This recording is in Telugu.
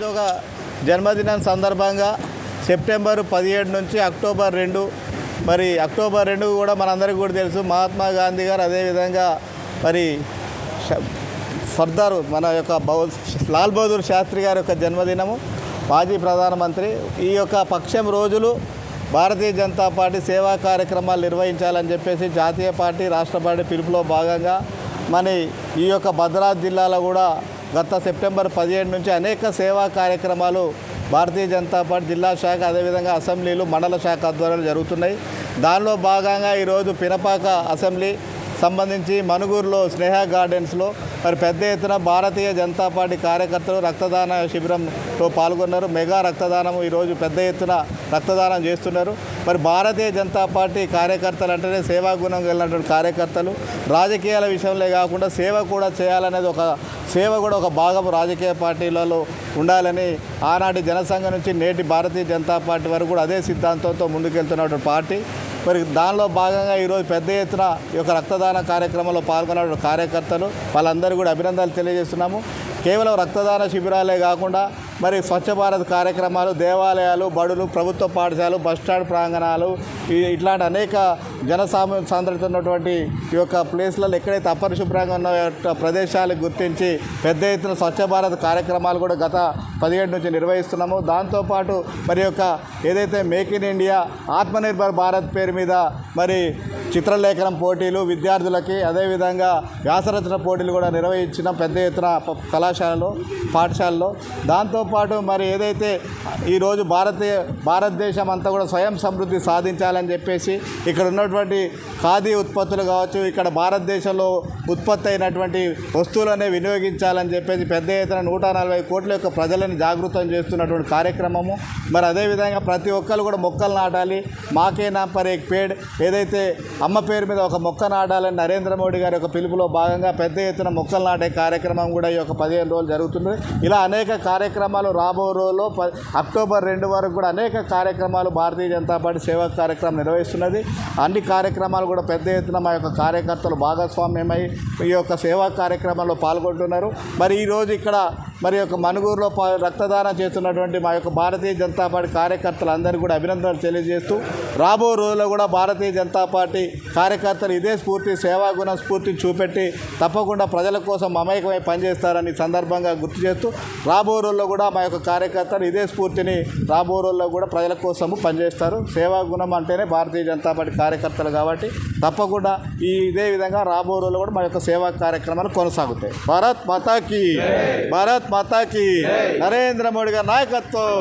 ఇది ఒక జన్మదినం సందర్భంగా సెప్టెంబర్ పదిహేడు నుంచి అక్టోబర్ రెండు. మరి అక్టోబర్ రెండు కూడా మనందరికీ కూడా తెలుసు. మహాత్మా గాంధీ గారు అదేవిధంగా మరి సర్దారు మన యొక్క బౌ లాల్ బహదూర్ శాస్త్రి గారి యొక్క జన్మదినము. మాజీ ప్రధానమంత్రి. ఈ యొక్క పక్షం రోజులు భారతీయ జనతా పార్టీ సేవా కార్యక్రమాలు నిర్వహించాలని చెప్పేసి జాతీయ పార్టీ రాష్ట్ర పార్టీ పిలుపులో భాగంగా మన ఈ యొక్క భద్రాద్రి జిల్లాలో కూడా గత సెప్టెంబర్ పదిహేడు నుంచి అనేక సేవా కార్యక్రమాలు భారతీయ జనతా పార్టీ జిల్లా శాఖ అదేవిధంగా అసెంబ్లీలు మండల శాఖ ఆధ్వర్యంలో జరుగుతున్నాయి. దానిలో భాగంగా ఈరోజు పినపాక అసెంబ్లీ సంబంధించి మనుగూరులో స్నేహ గార్డెన్స్లో మరి పెద్ద ఎత్తున భారతీయ జనతా పార్టీ కార్యకర్తలు రక్తదాన శిబిరంలో పాల్గొన్నారు. మెగా రక్తదానం ఈరోజు పెద్ద ఎత్తున రక్తదానం చేస్తున్నారు. మరి భారతీయ జనతా పార్టీ కార్యకర్తలు అంటేనే సేవా గుణం కలిగినటువంటి కార్యకర్తలు. రాజకీయాల విషయంలో కాకుండా సేవ కూడా చేయాలనేది ఒక సేవ కూడా ఒక భాగం రాజకీయ పార్టీలలో ఉండాలని ఆనాటి జనసంఘం నుంచి నేటి భారతీయ జనతా పార్టీ వరకు కూడా అదే సిద్ధాంతంతో ముందుకెళ్తున్నటువంటి పార్టీ. మరి దానిలో భాగంగా ఈరోజు పెద్ద ఎత్తున ఈ యొక్క రక్తదాన కార్యక్రమంలో పాల్గొన్న కార్యకర్తలు వాళ్ళందరూ కూడా అభినందనలు తెలియజేస్తున్నాము. కేవలం రక్తదాన శిబిరాలే కాకుండా మరి స్వచ్ఛ భారత్ కార్యక్రమాలు దేవాలయాలు బడులు ప్రభుత్వ పాఠశాలలు బస్టాండ్ ప్రాంగణాలు ఇట్లాంటి అనేక జనసామ సాంద్రత ఉన్నటువంటి ఈ యొక్క ప్లేస్లలో ఎక్కడైతే అపరిశుభ్రంగా ఉన్న ప్రదేశాలు గుర్తించి పెద్ద ఎత్తున స్వచ్ఛ భారత్ కార్యక్రమాలు కూడా గత పదిహేడు నుంచి నిర్వహిస్తున్నాము. దాంతోపాటు మరి యొక్క ఏదైతే make in India Atmanirbhar Bharat పేరు మీద మరి చిత్రలేఖనం పోటీలు విద్యార్థులకి అదేవిధంగా వ్యాసరచన పోటీలు కూడా నిర్వహించిన పెద్ద ఎత్తున కళాశాలలో పాఠశాలలో. దాంతోపాటు మరి ఏదైతే ఈరోజు భారతీయ భారతదేశం అంతా కూడా స్వయం సమృద్ధి సాధించాలని చెప్పేసి ఇక్కడ ఉన్నటువంటి ఖాదీ ఉత్పత్తులు కావచ్చు ఇక్కడ భారతదేశంలో ఉత్పత్తి అయినటువంటి వస్తువులనే వినియోగించాలని చెప్పేసి పెద్ద ఎత్తున నూట నలభై కోట్ల యొక్క ప్రజలను జాగృతం చేస్తున్నటువంటి కార్యక్రమము. మరి అదేవిధంగా ప్రతి ఒక్కరు కూడా మొక్కలు నాటాలి. మాకే నా పర్ ఎక్ పేడ్ ఏదైతే అమ్మ పేరు మీద ఒక మొక్క నాటాలని నరేంద్ర మోడీ గారి యొక్క పిలుపులో భాగంగా పెద్ద ఎత్తున మొక్కలు నాటే కార్యక్రమం కూడా ఈ యొక్క పదిహేను రోజులు జరుగుతుంది. ఇలా అనేక కార్యక్రమాలు రాబో రోజుల్లో అక్టోబర్ రెండు వరకు కూడా అనేక కార్యక్రమాలు భారతీయ జనతా పార్టీ సేవా కార్యక్రమం నిర్వహిస్తున్నది. అన్ని కార్యక్రమాలు కూడా పెద్ద ఎత్తున మా యొక్క కార్యకర్తలు భాగస్వామ్యమై ఈ యొక్క సేవా కార్యక్రమంలో పాల్గొంటున్నారు. మరి ఈరోజు ఇక్కడ మరి యొక్క మనుగూరులో పా- రక్తదానం చేస్తున్నటువంటి మా యొక్క భారతీయ జనతా పార్టీ కార్యకర్తలందరికీ కూడా అభినందనలు తెలియజేస్తూ రాబో రోజుల్లో కూడా భారతీయ జనతా పార్టీ కార్యకర్తలు ఇదే స్ఫూర్తి సేవా స్ఫూర్తిని చూపెట్టి తప్పకుండా ప్రజల కోసం మమేకమై పనిచేస్తారని సందర్భంగా గుర్తు చేస్తూ రాబో రోజుల్లో కూడా మా యొక్క కార్యకర్తలు ఇదే స్ఫూర్తిని రాబో రోజుల్లో కూడా ప్రజల కోసము పనిచేస్తారు. సేవా గుణం అంటేనే భారతీయ జనతా పార్టీ కార్యకర్తలు కాబట్టి తప్పకుండా ఈ ఇదే విధంగా రాబో రోజుల్లో కూడా మా యొక్క సేవా కార్యక్రమాలు కొనసాగుతాయి. భారత్ మాతాకి భారత్ మాతాకి నరేంద్ర మోడీ గారి నాయకత్వం.